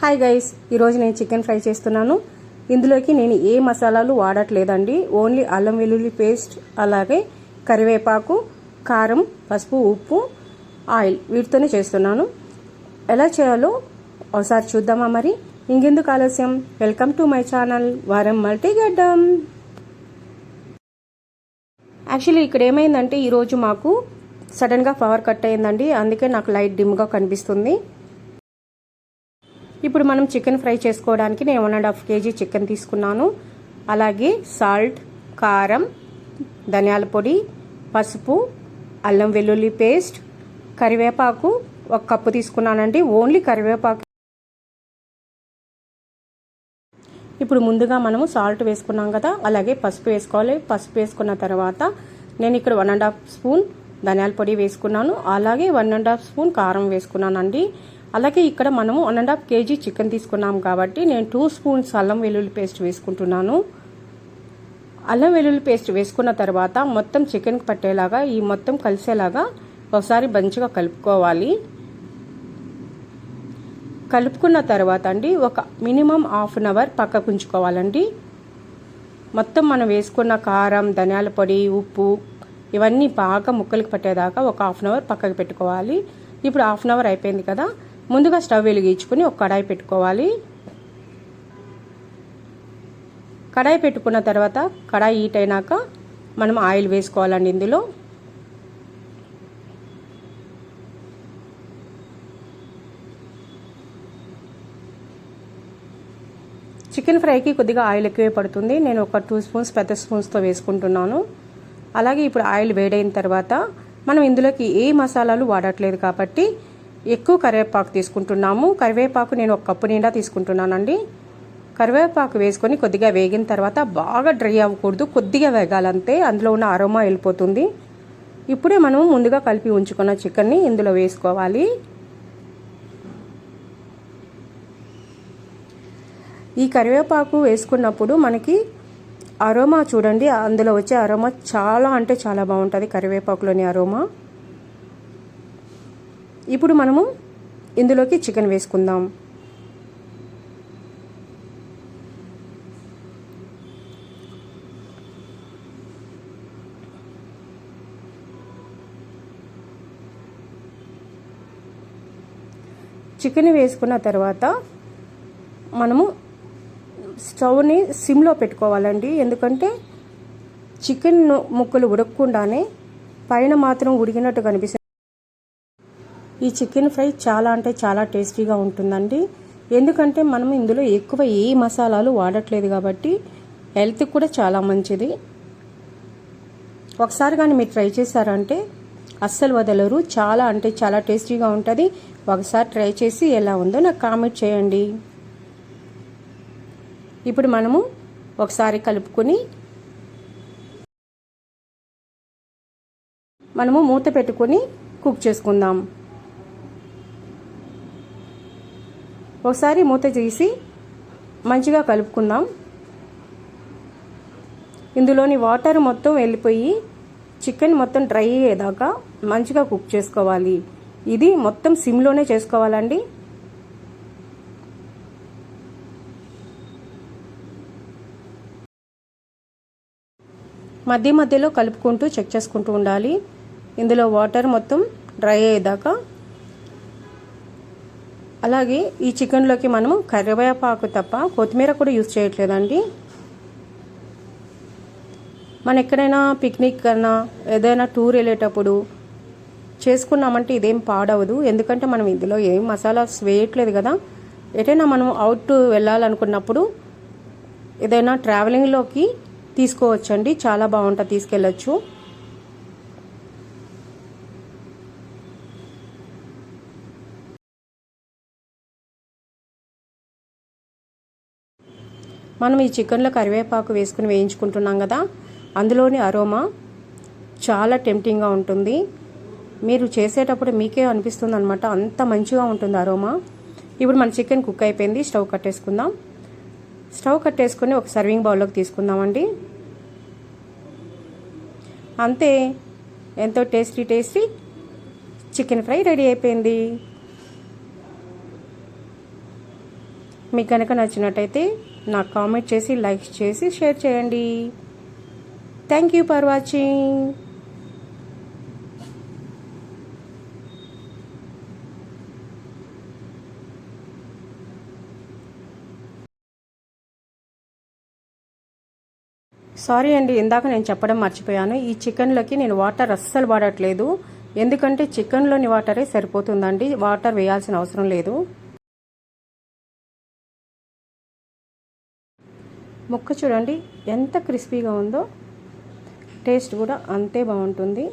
Hi guys ఈరోజు నేను chicken fry చేస్తున్నాను. ఇందులోకి నేను ఏ మసాలాలు వాడట్లేదండి. ఓన్లీ అల్లం వెల్లుల్లి పేస్ట్ అలాగే కరివేపాకు కారం పసుపు ఉప్పు ఆయిల్ వీటితోనే చేస్తున్నాను. ఎలా చేయాలో ఒకసారి చూద్దామా మరి? ఇంకెందుకు ఆలస్యం? వెల్కమ్ టు మై ఛానల్ వారం మల్టీగడ్డం. యాక్చువల్లీ ఇక్కడ ఏమైందంటే ఈరోజు మాకు సడన్గా పవర్ కట్ అయిందండి అందుకే నాకు లైట్ డిమ్గా కనిపిస్తుంది. ఇప్పుడు మనం చికెన్ ఫ్రై చేసుకోవడానికి నేను one and half K G chicken తీసుకున్నాను. అలాగే సాల్ట్ కారం ధనియాల పొడి పసుపు అల్లం వెల్లుల్లి పేస్ట్ కరివేపాకు ఒక కప్పు తీసుకున్నానండి. ఓన్లీ కరివేపాకు. ఇప్పుడు ముందుగా మనము సాల్ట్ వేసుకున్నాం కదా అలాగే పసుపు వేసుకోవాలి. పసుపు వేసుకున్న తర్వాత నేను ఇక్కడ వన్ అండ్ హాఫ్ స్పూన్ ధనియాల పొడి వేసుకున్నాను. అలాగే వన్ అండ్ హాఫ్ స్పూన్ కారం వేసుకున్నానండి. అలాగే ఇక్కడ మనము one and half K G chicken తీసుకున్నాం కాబట్టి నేను టూ స్పూన్స్ అల్లం వెల్లుల్లి పేస్ట్ వేసుకుంటున్నాను. అల్లం వెల్లుల్లి పేస్ట్ వేసుకున్న తర్వాత మొత్తం చికెన్కి పట్టేలాగా ఈ మొత్తం కలిసేలాగా ఒకసారి మంచిగా కలుపుకోవాలి. కలుపుకున్న తర్వాత అండి ఒక మినిమం హాఫ్ అన్ అవర్ పక్కకు ఉంచుకోవాలండి. మొత్తం మనం వేసుకున్న కారం ధనియాల పొడి ఉప్పు ఇవన్నీ బాగా ముక్కలకు పట్టేదాకా ఒక హాఫ్ అన్ అవర్ పక్కకు పెట్టుకోవాలి. ఇప్పుడు హాఫ్ అన్ అవర్ అయిపోయింది కదా ముందుగా స్టవ్ వెలిగించుకొని ఒక కడాయి పెట్టుకోవాలి. కడాయి పెట్టుకున్న తర్వాత కడాయి హీట్ అయినాక మనం ఆయిల్ వేసుకోవాలండి ఇందులో. చికెన్ ఫ్రైకి కొద్దిగా ఆయిల్ ఎక్కువే పడుతుంది. నేను ఒక టూ స్పూన్స్ పెద్ద స్పూన్స్తో వేసుకుంటున్నాను. అలాగే ఇప్పుడు ఆయిల్ వేడైన తర్వాత మనం ఇందులోకి ఏ మసాలాలు వాడట్లేదు కాబట్టి ఎక్కువ కరివేపాకు తీసుకుంటున్నాము. కరివేపాకు నేను ఒక కప్పు నిండా తీసుకుంటున్నానండి. కరివేపాకు వేసుకొని కొద్దిగా వేగిన తర్వాత బాగా డ్రై అవ్వకూడదు. కొద్దిగా వేగాలంతే అందులో ఉన్న అరోమా వెళ్ళిపోతుంది. ఇప్పుడే మనం ముందుగా కలిపి ఉంచుకున్న చికెన్ని ఇందులో వేసుకోవాలి. ఈ కరివేపాకు వేసుకున్నప్పుడు మనకి అరోమా చూడండి అందులో వచ్చే అరోమా చాలా అంటే చాలా బాగుంటుంది కరివేపాకులోని అరోమా. ఇప్పుడు మనము ఇందులోకి చికెన్ వేసుకుందాం. చికెన్ వేసుకున్న తర్వాత మనము స్టవ్ని సిమ్లో పెట్టుకోవాలండి. ఎందుకంటే చికెన్ ముక్కలు ఉడకకుండానే పైన మాత్రం ఉడికినట్టు కనిపిస్తుంది. ఈ చికెన్ ఫ్రై చాలా అంటే చాలా టేస్టీగా ఉంటుందండి. ఎందుకంటే మనం ఇందులో ఎక్కువ ఏ మసాలాలు వాడట్లేదు కాబట్టి హెల్త్కి కూడా చాలా మంచిది. ఒకసారి కానీ మీరు ట్రై చేశారంటే అస్సలు వదలరు. చాలా అంటే చాలా టేస్టీగా ఉంటుంది. ఒకసారి ట్రై చేసి ఎలా ఉందో నాకు కామెంట్ చేయండి. ఇప్పుడు మనము ఒకసారి కలుపుకొని మనము మూత పెట్టుకొని కుక్ చేసుకుందాం. ఒకసారి మూత తీసి మంచిగా కలుపుకుందాం. ఇందులోని వాటర్ మొత్తం వెళ్ళిపోయి చికెన్ మొత్తం డ్రై అయ్యేదాకా మంచిగా కుక్ చేసుకోవాలి. ఇది మొత్తం సిమ్లోనే చేసుకోవాలండి. మధ్య మధ్యలో కలుపుకుంటూ చెక్ చేసుకుంటూ ఉండాలి. ఇందులో వాటర్ మొత్తం డ్రై అయ్యేదాకా అలాగే ఈ చికెన్లోకి మనము కరివేపాకు తప్ప కొత్తిమీర కూడా యూజ్ చేయట్లేదండి. మన ఎక్కడైనా పిక్నిక్ కన్నా ఏదైనా టూర్ వెళ్ళేటప్పుడు చేసుకున్నామంటే ఇదేం పాడవదు. ఎందుకంటే మనం ఇందులో ఏం మసాలాస్ వేయట్లేదు కదా. ఎటైనా మనం అవుట్ వెళ్ళాలనుకున్నప్పుడు ఏదైనా ట్రావెలింగ్లోకి తీసుకోవచ్చండి. చాలా బాగుంటుంది తీసుకెళ్ళచ్చు. మనం ఈ చికెన్లో కరివేపాకు వేసుకుని వేయించుకుంటున్నాం కదా అందులోని అరోమా చాలా టెంప్టింగ్గా ఉంటుంది. మీరు చేసేటప్పుడు మీకే అనిపిస్తుంది అనమాట అంత మంచిగా ఉంటుంది అరోమా. ఇప్పుడు మన చికెన్ కుక్ అయిపోయింది స్టవ్ కట్టేసుకుందాం. స్టవ్ కట్టేసుకుని ఒక సర్వింగ్ బౌల్లోకి తీసుకుందామండి. అంతే ఎంతో tasty tasty chicken fry ready అయిపోయింది. మీకు కనుక నచ్చినట్టయితే నాకు కామెంట్ చేసి లైక్ చేసి షేర్ చేయండి. Thank you for watching sorry అండి ఇందాక నేను చెప్పడం మర్చిపోయాను. ఈ చికెన్లోకి నేను వాటర్ అస్సలు వాడట్లేదు. ఎందుకంటే చికెన్లోని వాటరే సరిపోతుందండి. వాటర్ వేయాల్సిన అవసరం లేదు. ముక్క చూడండి ఎంత క్రిస్పీగా ఉందో. టేస్ట్ కూడా అంతే బాగుంటుంది.